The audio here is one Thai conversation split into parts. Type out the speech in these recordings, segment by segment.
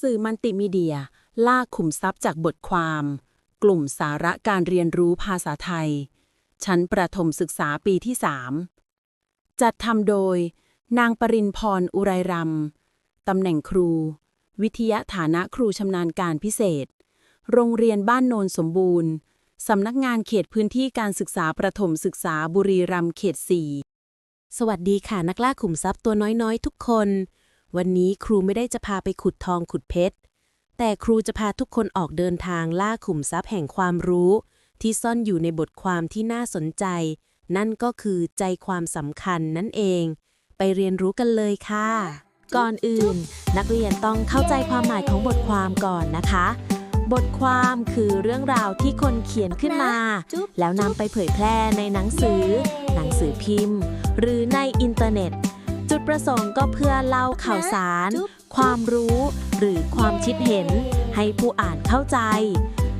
สื่อมัลติมีเดียล่าขุมทรัพย์จากบทความ กลุ่มสาระการเรียนรู้ภาษาไทย ชั้นประถมศึกษาปีที่ 3 จัดทำโดย นางปรินพรอุไรรำตำแหน่งครู วิทยาฐานะครูชำนาญการพิเศษ โรงเรียนบ้านโนนสมบูรณ์ สำนักงานเขตพื้นที่การศึกษาประถมศึกษาบุรีรัมย์เขต 4 สวัสดีค่ะนักล่าขุมทรัพย์ตัวน้อยๆ ทุกคน วันนี้ครูไม่ได้จะพาไปขุดทองขุดเพชร แต่ครูจะพาทุกคนออกเดินทางล่าขุมทรัพย์แห่งความรู้ ที่ซ่อนอยู่ในบทความที่น่าสนใจ นั่นก็คือใจความสำคัญนั่นเอง ไปเรียนรู้กันเลยค่ะ ก่อนอื่น นักเรียนต้องเข้าใจความหมายของบทความก่อนนะคะ บทความคือเรื่องราวที่คนเขียนขึ้นมา แล้วนำไปเผยแพร่ในหนังสือ หนังสือพิมพ์ หรือในอินเทอร์เน็ต จุดประสงค์ก็เพื่อเล่าข่าวสาร ความรู้หรือความคิดเห็น ให้ผู้อ่านเข้าใจ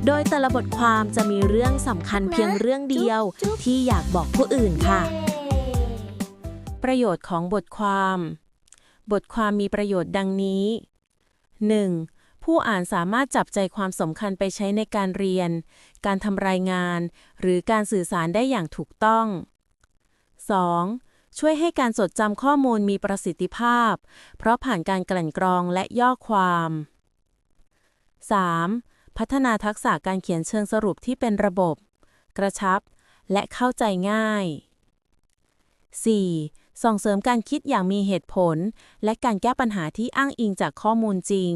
โดยแต่ละบทความจะมีเรื่องสำคัญเพียงเรื่องเดียวที่อยากบอกผู้อื่นค่ะ ประโยชน์ของบทความ บทความมีประโยชน์ดังนี้ 1. ผู้อ่านสามารถจับใจความสำคัญไปใช้ในการเรียน การทำรายงาน หรือการสื่อสารได้อย่างถูกต้อง 2. ช่วยให้การจดจำข้อมูลมีประสิทธิภาพ เพราะผ่านการกลั่นกรองและย่อความ 3. พัฒนาทักษะการเขียนเชิงสรุปที่เป็นระบบ กระชับ และเข้าใจง่าย 4. ส่งเสริมการคิดอย่างมีเหตุผล และการแก้ปัญหาที่อ้างอิงจากข้อมูลจริง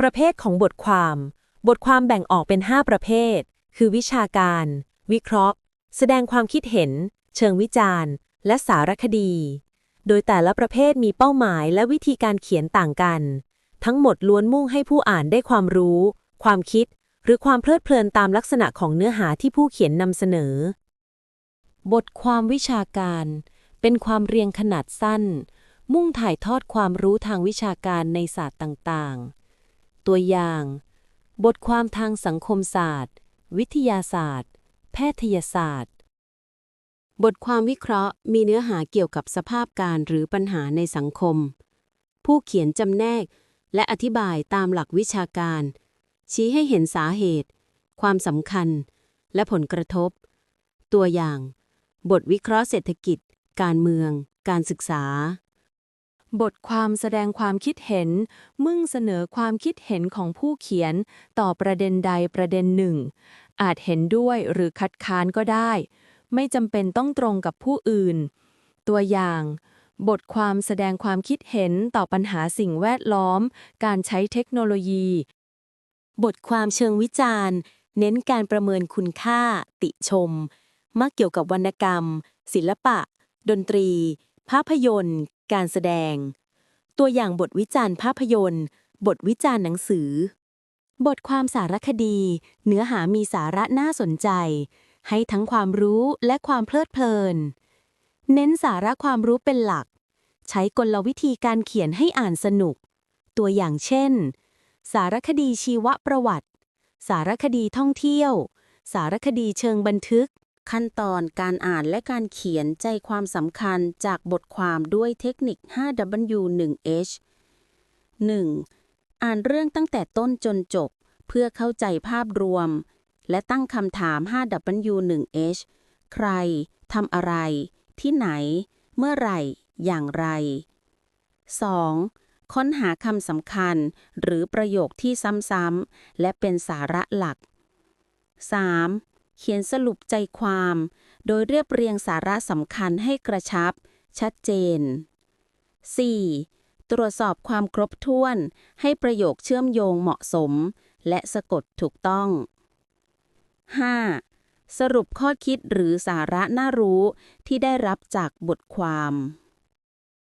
ประเภทของบทความ บทความแบ่งออกเป็น 5 ประเภท คือวิชาการ วิเคราะห์ แสดงความคิดเห็น เชิงวิจารณ์ และสารคดี โดยแต่ละประเภทมีเป้าหมายและวิธีการเขียนต่างกัน ทั้งหมดล้วนมุ่งให้ผู้อ่านได้ความรู้ ความคิด หรือความเพลิดเพลินตามลักษณะของเนื้อหาที่ผู้เขียนนำเสนอ บทความวิชาการ เป็นความเรียงขนาดสั้น มุ่งถ่ายทอดความรู้ทางวิชาการในศาสตร์ต่างๆ ตัวอย่าง บทความทางสังคมศาสตร์ วิทยาศาสตร์ แพทยศาสตร์ บทความวิเคราะห์มีเนื้อหาเกี่ยวกับสภาพการหรือปัญหาในสังคม ผู้เขียนจำแนก และอธิบายตามหลักวิชาการ ชี้ให้เห็นสาเหตุ ความสำคัญ และผลกระทบ ตัวอย่าง บทวิเคราะห์เศรษฐกิจ การเมือง การศึกษา บทความแสดงความคิดเห็น มุ่งเสนอความคิดเห็นของผู้เขียน ต่อประเด็นใดประเด็นหนึ่ง อาจเห็นด้วยหรือคัดค้านก็ได้ ไม่จำเป็นต้องตรงกับผู้อื่น ตัวอย่าง บทความแสดงความคิดเห็นต่อปัญหาสิ่งแวดล้อม การใช้เทคโนโลยี บทความเชิงวิจารณ์ เน้นการประเมินคุณค่า ติชม มักเกี่ยวกับวรรณกรรม ศิลปะ ดนตรี ภาพยนตร์ การแสดง ตัวอย่างบทวิจารณ์ภาพยนตร์ บทวิจารณ์หนังสือ บทความสารคดี เนื้อหามีสาระน่าสนใจ ให้ทั้งความรู้และความเพลิดเพลิน เน้นสาระความรู้เป็นหลัก ใช้กลวิธีการเขียนให้อ่านสนุก ตัวอย่างเช่น สารคดีชีวประวัติ สารคดีท่องเที่ยว สารคดีเชิงบันทึก ขั้นตอนการอ่านและการเขียนใจความสำคัญจากบทความด้วยเทคนิค 5W1H 1. อ่านเรื่องตั้งแต่ต้นจนจบ เพื่อเข้าใจภาพรวม และตั้งคำถาม 5W1H ใครทำอะไร ที่ไหน เมื่อไหร่ อย่างไร 2. ค้นหาคำสำคัญ หรือประโยคที่ซ้ำๆ และเป็นสาระหลัก 3. เขียนสรุปใจความ โดยเรียบเรียงสาระสำคัญให้กระชับ ชัดเจน 4. ตรวจสอบความครบถ้วน ให้ประโยคเชื่อมโยงเหมาะสม และสะกดถูกต้อง 5. สรุปข้อคิดหรือสาระน่ารู้ที่ได้รับจากบทความ